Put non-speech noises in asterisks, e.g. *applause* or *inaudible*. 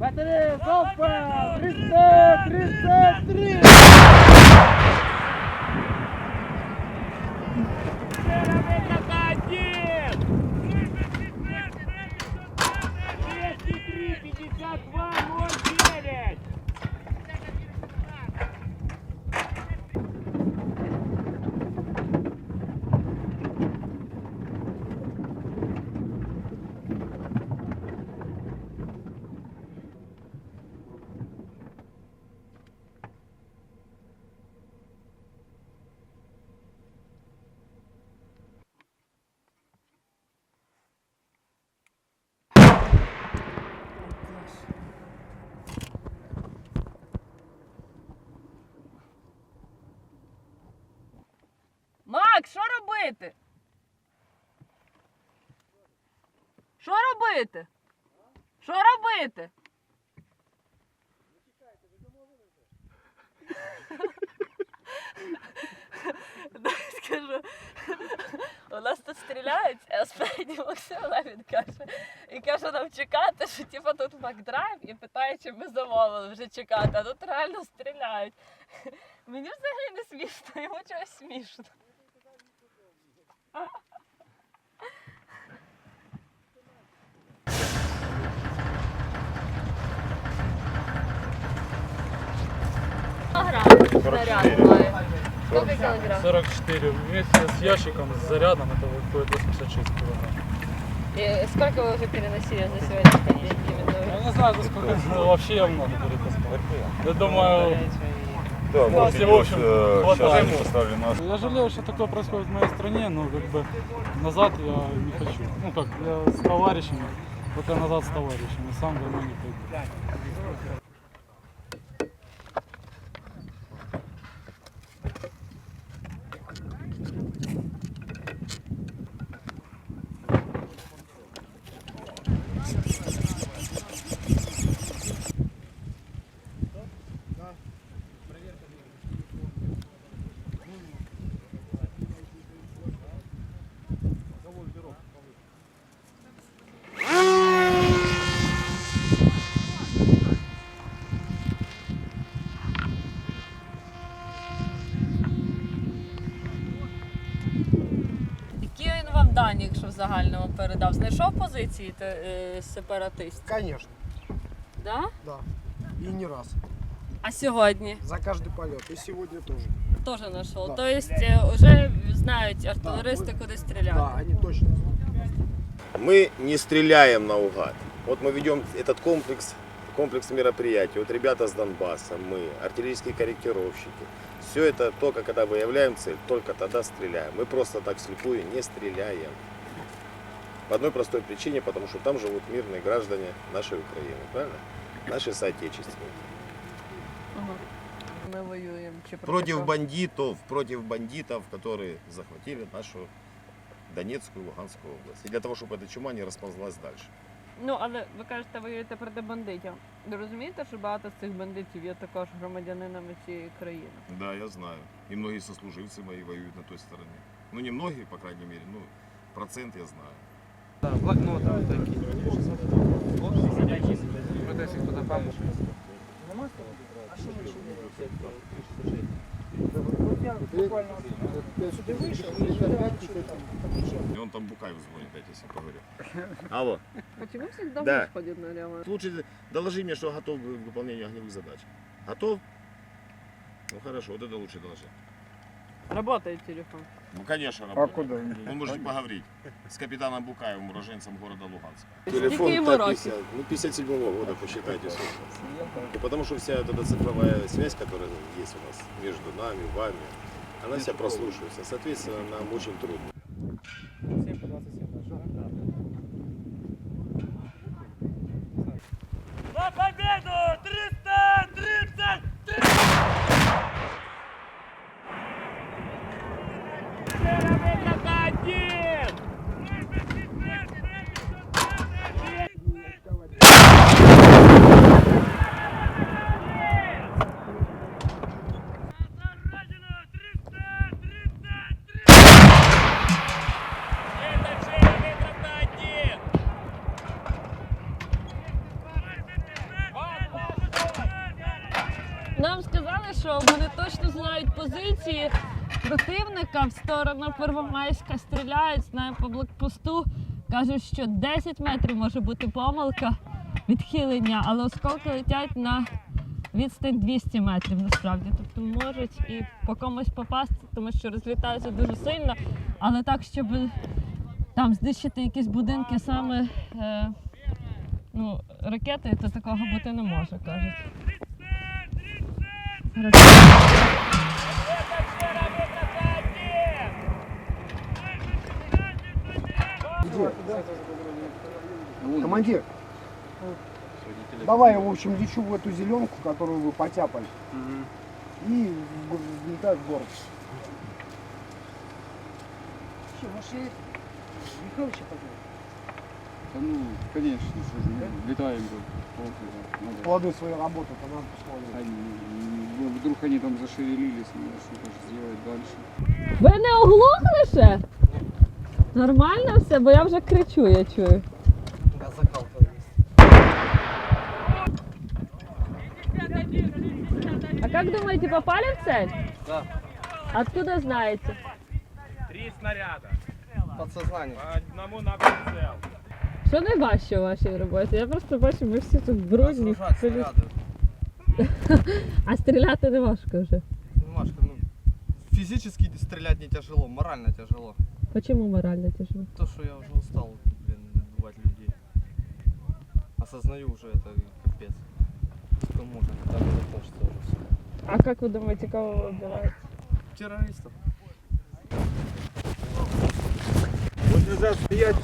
Батарея, залпа! 333! Робити? Що робити? Що робити? Дай скажу. У нас тут стріляють, а спереді Максим Левін каже. І каже нам чекати, що типу тут Макдрайв і питає, чи ми замовили вже чекати, а тут реально стріляють. Мені взагалі не смішно, йому чогось смішно. Килограмм снаряд має. Сколько килограмм? 44 вместе с ящиком, с зарядом, это выходит 86 килограмм. И сколько вы уже переносили за сегодняшний день именно? Я не знаю, за сколько, но вообще я много перетаскал. Я думаю, Да, Ну, если, в общем, э, хватает. сейчас нас. я жалею, что такое происходит в моей стране, но как бы назад я не хочу. Ну как, я с товарищами, только назад с товарищами, сам домой не пойду. він вам дані, якщо в загальному передав? Знайшов позиції те- е, сепаратистів? Конечно, Да? да. И не раз. А сьогодні За каждый полет. И сегодня тоже. теж знайшов. Да. Тобто вже знають артилеристи, ми- куди стріляти. Да, они точно. Мы не стреляем наугад. Вот мы ведем этот комплекс, комплекс мероприятий. Вот ребята с Донбасса, мы, артиллерийские корректировщики. Все это только когда выявляем цель, только тогда стреляем. Мы просто так слепую не стреляем. По одной простой причине, потому что там живут мирные граждане нашей Украины, правильно? Наши соотечественники. Чи проти Против бандитов, против бандитов, которые захватили нашу Донецкую и Луганскую область. И для того, чтобы эта чума не расползлась дальше. Ну, але ви кажете, воюєте проти бандитів. Ви розумієте, що багато з цих бандитів є також громадянинами цієї країни? Да, я знаю. И многие сослуживцы мои воюют на той стороне. Ну, не многие, по крайней мере, ну, процент я знаю. И он там Букаев звонит, я тебе поговорю. *laughs* Алло. Чому всегда Да. ходять наліво? Лучше доложи мне, что готов к выполнению огневых задач. Готов? Ну хорошо, вот это лучше доложи. Работає телефон. Ну, конечно, А работает. куда? Вы можете поговорить с капитаном Букаевым, уроженцем города Луганска. Скільки йому років? ну 57 года, посчитайте. сколько. И потому что вся вот эта цифровая связь, которая есть у нас между нами, вами, она вся прослушивается. Соответственно, нам очень трудно. За победу! 333! Это позиції противника в сторону Первомайська стріляють, знаю по блокпосту. Кажуть, що 10 метрів може бути помилка відхилення, але осколки летять на відстань 200 метрів насправді. Тобто можуть і по комусь попасти, тому що розлітаються дуже сильно, але так, щоб там знищити якісь будинки саме е, ну, ракети, то такого бути не може, кажуть. Командир, давай, в общем, лечу в эту зеленку, которую вы потяпали. И взлетаю в город. Что, может, Михайловича позвать? Да ну, конечно, ну, летаем. Плоды своей работы, тогда посмотрим. Вдруг они там зашевелились, надо что-то сделать дальше. Ви не оглохли ще? Нормально все, бо я вже кричу, я чую. А как думаете, попали в цель? Да. Откуда знаете? Три снаряда. Подсознание. По одному на прицел. Що найважче у вашій роботі? Я просто бачу, ви всі тут брудні. Разгружать пилі- снаряды. *laughs* А стріляти не важко вже. Машка, ну, физически стрелять не тяжело, морально тяжело. Почему морально тяжело? То, что я уже устал, блин, убивать людей. Осознаю уже это и капец. Что можно, когда не закончится уже все. А как вы думаете, кого вы убиваете? Террористов. Вот нельзя стоять